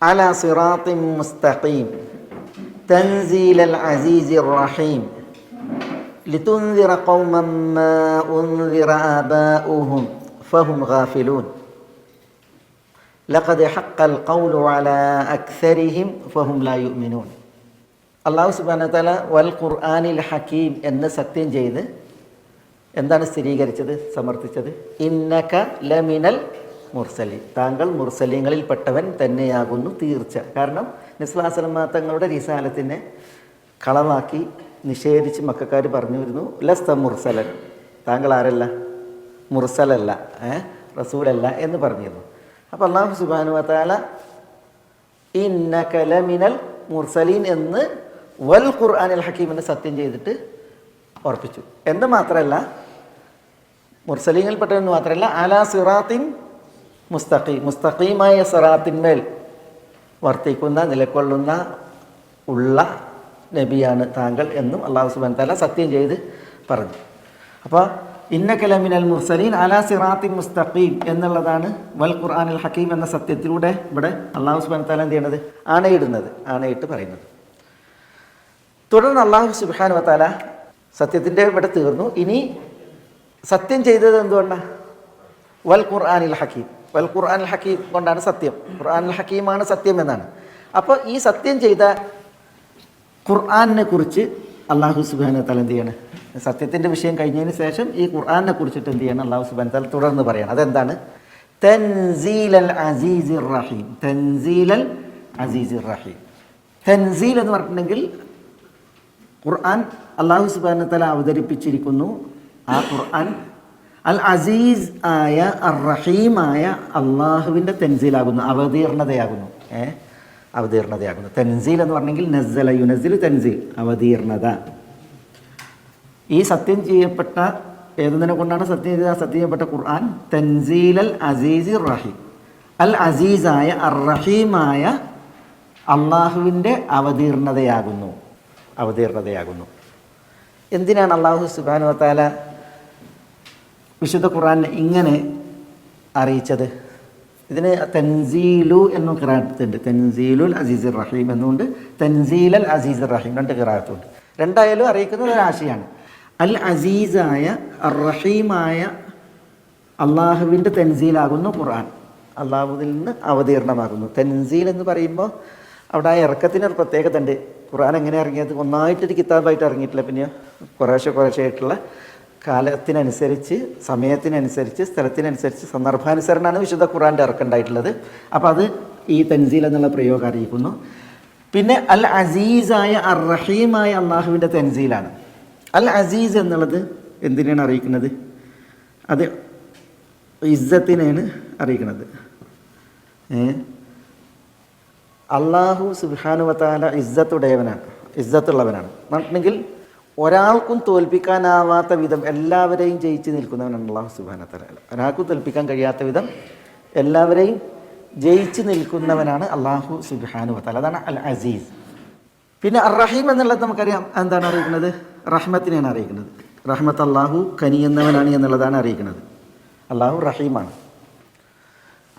على صراط مستقيم تنزيل العزيز الرحيم لتنذر قوما ما أنذر آباؤهم فهم غافلون لقد حق القول على أكثرهم فهم لا يؤمنون അള്ളാഹു സുബാന തല വൽ ഖുർആാനിൽ ഹക്കീം എന്ന് സത്യം ചെയ്ത് എന്താണ് സ്ഥിരീകരിച്ചത് സമർത്ഥിച്ചത് ഇന്നക ലമിനൽ മുർസലി. താങ്കൾ മുർസലിങ്ങളിൽപ്പെട്ടവൻ തന്നെയാകുന്നു തീർച്ച. കാരണം നിസ്ലാസലമ തങ്ങളുടെ റിസാലത്തിനെ കളവാക്കി നിഷേധിച്ച് മക്കാർ പറഞ്ഞു വരുന്നു ലസ്ത മുർസലൻ. താങ്കൾ ആരല്ല? മുർസലല്ല ഏ? റസൂലല്ല എന്ന് പറഞ്ഞിരുന്നു. അപ്പോൾ അള്ളാഹു സുബാനു വാല ഇന്നക ലമിനൽ മുർസലീൻ എന്ന് വൽ ഖുർആാനിൽ ഹക്കീമിനെ സത്യം ചെയ്തിട്ട് ഉറപ്പിച്ചു. എന്ന് മാത്രമല്ല മുർസലീങ്ങളിൽപ്പെട്ടവൻ മാത്രമല്ല അലാ സിറാത്തിൻ മുസ്തഖീം. മുസ്തഖീമായ സിറാത്തിന്മേൽ വർത്തിക്കുന്ന നിലക്കൊള്ളുന്ന ഉള്ള നബിയാണ് താങ്കൾ എന്നും അള്ളാഹു സുബാൻ താല സത്യം ചെയ്ത് പറഞ്ഞു. അപ്പോൾ ഇന്ന കലമിനൽ മുർസലീൻ അല സിറാത്തിൻ മുസ്തഖീം എന്നുള്ളതാണ് വൽ ഖുർആാനിൽ ഹക്കീം എന്ന സത്യത്തിലൂടെ ഇവിടെ അള്ളാഹു സുബാൻ താല എന്ത് ചെയ്യണത്? ആണയിടുന്നത്. ആണയിട്ട് പറയുന്നത്. തുടർന്ന് അള്ളാഹു സുബാൻ വത്താല സത്യത്തിന്റെ ഇവിടെ തീർന്നു. ഇനി സത്യം ചെയ്തത് എന്തുകൊണ്ടാണ് വൽ ഖുർആാനിൽ ഹക്കീം. വൽ ഖുർആൻ ഹക്കീം കൊണ്ടാണ് സത്യം. ഖുർആൻ ഹക്കീമാണ് സത്യം എന്നാണ്. അപ്പോൾ ഈ സത്യം ചെയ്ത ഖുർആാനിനെ കുറിച്ച് അള്ളാഹു സുബാന തല എന്ത് ചെയ്യാണ്? സത്യത്തിന്റെ വിഷയം കഴിഞ്ഞതിന് ശേഷം ഈ ഖുർആാനിനെ കുറിച്ചിട്ട് എന്ത് ചെയ്യണം? അള്ളാഹു സുബാൻ തല തുടർന്ന് പറയണം. അതെന്താണ്? തൻസീൽ അൽ അസീസ് റഹീം. തൻസീൽ അൽ അസീസ് റഹീം. തൻസീൽ എന്ന് പറഞ്ഞിട്ടുണ്ടെങ്കിൽ ഖുർആൻ അള്ളാഹു സുബാന തല അവതരിപ്പിച്ചിരിക്കുന്നു. ആ ഖുർആൻ അൽ അസീസ് ആയ റഹീമായ അള്ളാഹുവിന്റെ തെൻസീലാകുന്നു അവതീർണതയാകുന്നു. ഏ? അവതീർണതയാകുന്നു. തെൻസീൽ എന്ന് പറഞ്ഞെങ്കിൽ നസ്സല യുനസിൽ തെൻസീൽ അവതീർണത. ഈ സത്യം ചെയ്യപ്പെട്ട ഏതെന്തിനെ കൊണ്ടാണ് സത്യം ചെയ്ത സത്യം ചെയ്യപ്പെട്ട ഖുർആൻ തെൻസീൽ അൽ അസീസി റഹീം അൽ അസീസായ അർ റഹീമായ അള്ളാഹുവിന്റെ അവതീർണതയാകുന്നു. അവതീർണതയാകുന്നു. എന്തിനാണ് അള്ളാഹു സുബാനു താല വിശുദ്ധ ഖുറാനെ ഇങ്ങനെ അറിയിച്ചത്. ഇതിന് തൻസീലു എന്നും കിറാത്തുണ്ട് തൻസീലുൽ അസീസ് റഹീം എന്നുണ്ട്. തൻസീലൽ അസീസ് റഹീം രണ്ട് കിറാത്തുണ്ട് രണ്ടായാലും അറിയിക്കുന്നത് ഒരു അൽ അസീസായ റഹീമായ അള്ളാഹുവിന്റെ തൻസീലാകുന്നു ഖുർആൻ. അള്ളാഹുവിൽ നിന്ന് അവതീർണമാകുന്നു. തൻസീൽ എന്ന് പറയുമ്പോൾ അവിടെ ആ ഇറക്കത്തിന് ഒരു പ്രത്യേകത ഉണ്ട് ഖുർആൻ എങ്ങനെ ഇറങ്ങിയത്? ഒന്നായിട്ടൊരു കിതാബായിട്ട് ഇറങ്ങിയിട്ടില്ല. പിന്നെ കുറേശ്ശെ കുറേശ്ശെ ആയിട്ടുള്ള കാലത്തിനനുസരിച്ച് സമയത്തിനനുസരിച്ച് സ്ഥലത്തിനനുസരിച്ച് സന്ദർഭാനുസരണമാണ് വിശുദ്ധ ഖുറാന്റെ ഇറക്കുണ്ടായിട്ടുള്ളത് അപ്പോൾ അത് ഈ തൻസീൽ എന്നുള്ള പ്രയോഗം അറിയിക്കുന്നു. പിന്നെ അൽ അസീസായ അർ റഹീമായ അള്ളാഹുവിന്റെ തൻസീലാണ്. അൽ അസീസ് എന്നുള്ളത് എന്തിനാണ് അറിയിക്കുന്നത്? അത് ഇസ്സത്തിനെയാണ് അറിയിക്കുന്നത്. അള്ളാഹു സുബാനുവത്താല ഇസ്സത്തുടയവനാണ് ഇസ്സത്തുള്ളവനാണ്. എന്നിട്ടുണ്ടെങ്കിൽ ഒരാൾക്കും തോൽപ്പിക്കാനാവാത്ത വിധം എല്ലാവരെയും ജയിച്ച് നിൽക്കുന്നവനാണ് അള്ളാഹു സുബാനത്തല ഒരാൾക്കും തോൽപ്പിക്കാൻ കഴിയാത്ത വിധം എല്ലാവരെയും ജയിച്ച് നിൽക്കുന്നവനാണ് അള്ളാഹു സുബാനു വത്താല അതാണ് അൽ അസീസ്. പിന്നെ അർ റഹീം എന്നുള്ളത് നമുക്കറിയാം. എന്താണ് അറിയിക്കുന്നത്? റഹ്മത്തിനെയാണ് അറിയിക്കുന്നത്. റഹ്മത്ത് അള്ളാഹു കനിയുന്നവനാണ് എന്നുള്ളതാണ് അറിയിക്കുന്നത്. അള്ളാഹു റഹീമാണ്.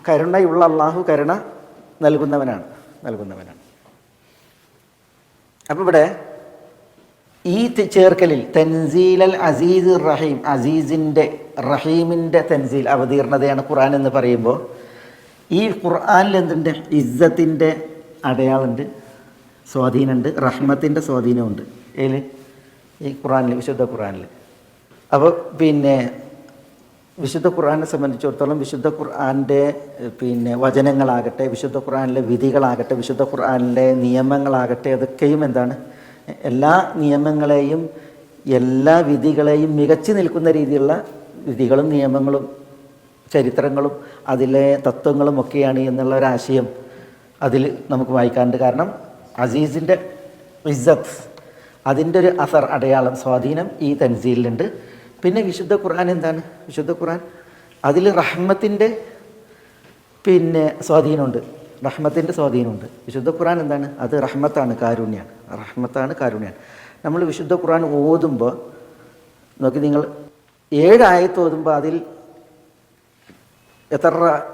കരുണയുള്ള അള്ളാഹു കരുണ നൽകുന്നവനാണ്. നൽകുന്നവനാണ്. അപ്പോൾ ഇവിടെ ഈ ചേർക്കലിൽ അൽ അസീസ് റഹീം അസീസിന്റെ റഹീമിന്റെ തൻസീൽ അവതീർണതയാണ് ഖുർആൻ എന്ന് പറയുമ്പോൾ. ഈ ഖുർആനിൽ എന്തുണ്ട്? ഇസ്സത്തിന്റെ അടയാളുണ്ട് സ്വാധീനമുണ്ട് റഹ്മത്തിന്റെ സ്വാധീനമുണ്ട് ഏതിൽ ഈ ഖുറാനിൽ വിശുദ്ധ ഖുറാനിൽ അപ്പോൾ പിന്നെ വിശുദ്ധ ഖുർആാനെ സംബന്ധിച്ചിടത്തോളം വിശുദ്ധ ഖുർആാന്റെ പിന്നെ വചനങ്ങളാകട്ടെ വിശുദ്ധ ഖുർആാനിലെ വിധികളാകട്ടെ വിശുദ്ധ ഖുർആാനിലെ നിയമങ്ങളാകട്ടെ അതൊക്കെയും എന്താണ്? എല്ലാ നിയമങ്ങളെയും എല്ലാ വിധികളെയും മികച്ചു നിൽക്കുന്ന രീതിയിലുള്ള വിധികളും നിയമങ്ങളും ചരിത്രങ്ങളും അതിലെ തത്വങ്ങളും ഒക്കെയാണ് എന്നുള്ള ഒരാശയം അതിൽ നമുക്ക് വായിക്കാറുണ്ട് കാരണം അസീസിന്റെ ഇസ്സത്ത് അതിന്റെ ഒരു അസർ അടയാളം സ്വാധീനം ഈ തൻസീലിലുണ്ട്. പിന്നെ വിശുദ്ധ ഖുർആൻ എന്താണ്? വിശുദ്ധ ഖുർആൻ അതിൽ റഹ്മത്തിന്റെ പിന്നെ സ്വാധീനമുണ്ട്. റഹ്മത്തിന്റെ സ്വാധീനമുണ്ട്. വിശുദ്ധ ഖുർആൻ എന്താണ്? അത് റഹ്മത്താണ് കാരുണ്യാണ്. റഹ്മത്താണ് കാരുണ്യാണ് നമ്മൾ വിശുദ്ധ ഖുർആൻ ഓതുമ്പോൾ നോക്കി നിങ്ങൾ ഏഴായത്ത് ഓതുമ്പോൾ അതിൽ എത്ര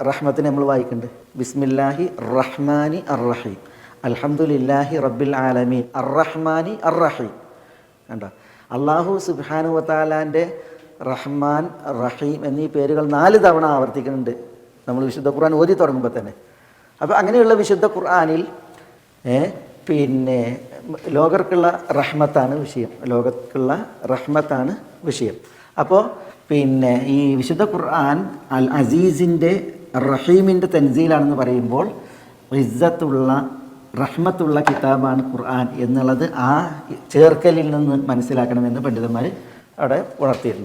റഹ്മത്തിന് നമ്മൾ വായിക്കുന്നുണ്ട് ബിസ്മില്ലാഹി റഹ്മാനി അറഹീം അലഹമുല്ലാഹി റബ്ബിൽ ആലമീൻ. അറഹ്മാനി അറഹീം കണ്ടോ? അള്ളാഹു സുബാനു വത്താലാന്റെ റഹ്മാൻ റഹീം എന്നീ പേരുകൾ നാല് തവണ ആവർത്തിക്കുന്നുണ്ട്. നമ്മൾ വിശുദ്ധ ഖുർആൻ ഓതി തുടങ്ങുമ്പോൾ തന്നെ. അപ്പോൾ അങ്ങനെയുള്ള വിശുദ്ധ ഖുർആാനിൽ പിന്നെ ലോകർക്കുള്ള റഹ്മത്താണ് വിഷയം. ലോകർക്കുള്ള റഹ്മത്താണ് വിഷയം. അപ്പോൾ പിന്നെ ഈ വിശുദ്ധ ഖുർആൻ അൽ അസീസിന്റെ റഹീമിന്റെ തൻസീലാണെന്ന് പറയുമ്പോൾ ഇസ്സത്തുള്ള റഹ്മത്തുള്ള കിതാബാണ് ഖുർആൻ എന്നുള്ളത് ആ ചേർക്കലിൽ നിന്ന് മനസ്സിലാക്കണമെന്ന് പണ്ഡിതന്മാർ അവിടെ ഉണർത്തിയിട്ടുണ്ട്.